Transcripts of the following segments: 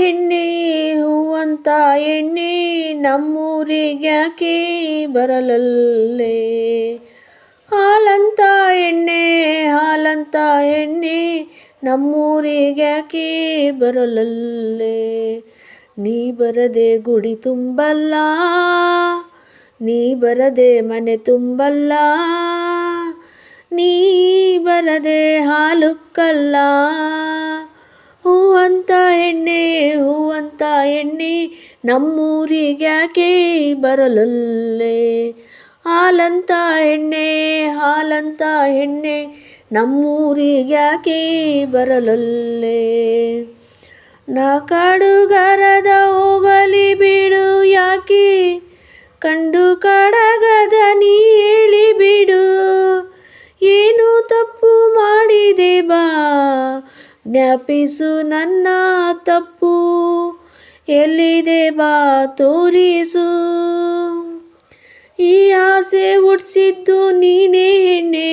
ಎಣ್ಣೆ ಹೂವಂತ ಎಣ್ಣೆ ನಮ್ಮೂರಿಗ್ಯಾಕೆ ಬರಲಲ್ಲೇ? ಹಾಲಂತ ಎಣ್ಣೆ ಹಾಲಂತ ಎಣ್ಣೆ ನಮ್ಮೂರಿಗ್ಯಾಕೆ ಬರಲಲ್ಲೇ? ನೀ ಬರದೆ ಗುಡಿ ತುಂಬಲ್ಲ, ನೀ ಬರದೆ ಮನೆ ತುಂಬಲ್ಲ, ನೀ ಬರದೆ ಹಾಲುಕ್ಕಲ್ಲ. ಹೂವಂತ ಎಣ್ಣೆ ಹೂವಂತ ಎಣ್ಣೆ ನಮ್ಮೂರಿಗ್ಯಾಕೆ ಬರಲಲ್ಲೆ? ಹಾಲಂತ ಎಣ್ಣೆ ಹಾಲಂತ ಎಣ್ಣೆ ನಮ್ಮೂರಿಗ್ಯಾಕೆ ಬರಲಲ್ಲೇ? ನಾ ಕಾಡುಗಾರದ ಜ್ಞಾಪಿಸು ನನ್ನ ತಪ್ಪು ಎಲ್ಲಿದೆ ಬಾ ತೋರಿಸು ಈ ಆಸೆ ಹುಡ್ಸಿದ್ದು ನೀನೇ ಹೆಣ್ಣೆ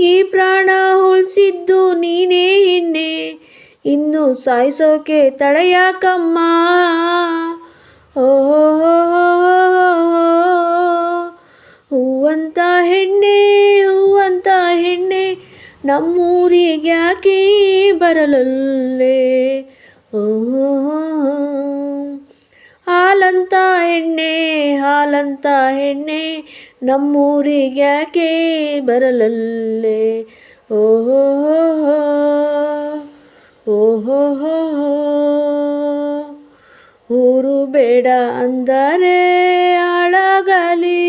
ಈ ಪ್ರಾಣ ಉಳಿಸಿದ್ದು ನೀನೇ ಹೆಣ್ಣೆ ಇನ್ನು ಸಾಯಿಸೋಕೆ ತಡೆಯಾಕಮ್ಮ ಓಹೋ ಹೂವಂತ ಹೆಣ್ಣೆ ನಮ್ಮೂರಿಗ್ಯಾಕೆ ಬರಲಲ್ಲೇ? ಓ ಹಾಲಂತ ಎಣ್ಣೆ ಹಾಲಂತ ಎಣ್ಣೆ ನಮ್ಮೂರಿಗ್ಯಾಕೆ ಬರಲಲ್ಲೇ? ಓಹೋ ಓಹೋ ಊರು ಬೇಡ ಅಂದರೆ ಹಾಳಾಗಲಿ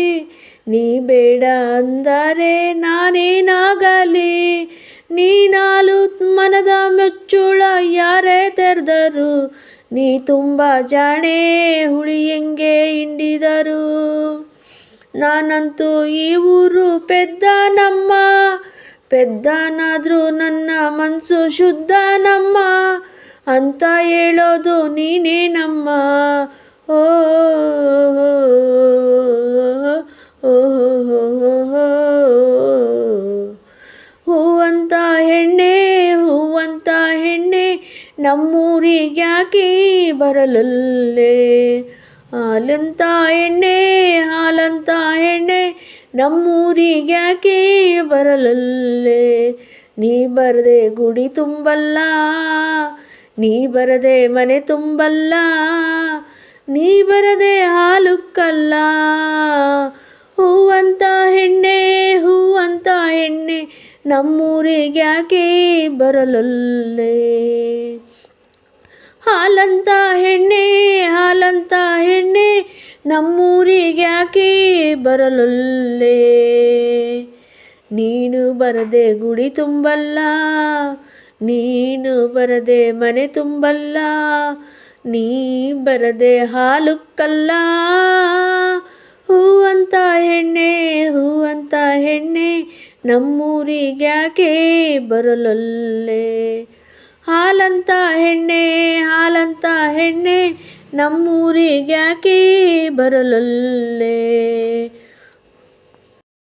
ನೀ ಬೇಡ ಅಂದರೆ ನಾನೇನಾಗಲಿ? ನೀ ನಾಲು ಮನದ ಮೆಚ್ಚುಳ ಯಾರೇ ತೆರೆದರು, ನೀ ತುಂಬ ಜಾಣೆ ಹುಳಿಯಂಗೆ ಹಿಂಡಿದರು. ನಾನಂತೂ ಈ ಊರು ಪೆದ್ದ ನಮ್ಮ, ಪೆದ್ದನಾದರೂ ನನ್ನ ಮನಸ್ಸು ಶುದ್ಧ ನಮ್ಮ. ಅಂತ ಹೇಳೋದು ನೀನೇ ನಮ್ಮ. ಓ ನಮ್ಮೂರಿಗ್ಯಾಕೆ ಬರಲಲ್ಲೇ? ಹಾಲಂತ ಎಣ್ಣೆ ಹಾಲಂತ ಎಣ್ಣೆ ನಮ್ಮೂರಿಗ್ಯಾಕೆ ಬರಲಲ್ಲೇ? ನೀ ಬರದೆ ಗುಡಿ ತುಂಬಲ್ಲ, ನೀ ಬರದೆ ಮನೆ ತುಂಬಲ್ಲ, ನೀ ಬರದೆ ಹಾಲುಕ್ಕಲ್ಲ. ಹೂವಂತ ಹೆಣ್ಣೆ ಹೂವಂತ ಹೆಣ್ಣೆ ನಮ್ಮೂರಿಗ್ಯಾಕೆ ಬರಲಲ್ಲೇ? ಹಾಲಂತ ಹೆಣ್ಣೆ ಹಾಲಂತ ಹೆಣ್ಣೆ ನಮ್ಮೂರಿಗ್ಯಾಕೆ ಬರಲೊಲ್ಲೇ. ನೀನು ಬರದೆ ಗುಡಿ ತುಂಬಲ್ಲ, ನೀನು ಬರದೆ ಮನೆ ತುಂಬಲ್ಲ, ನೀ ಬರದೆ ಹಾಲುಕ್ಕಲ್ಲ. ಹೂವಂತ ಹೆಣ್ಣೆ ಹೂವಂತ ಹೆಣ್ಣೆ ನಮ್ಮೂರಿಗ್ಯಾಕೆ ಬರಲಲ್ಲೇ. ಹಾಲಂತ ಹೆಣ್ಣೆ ಹಾಲಂತ ಹೆಣ್ಣೆ ನಮ್ಮೂರಿಗ್ಯಾಕೆ ಬರಲಲ್ಲೇ?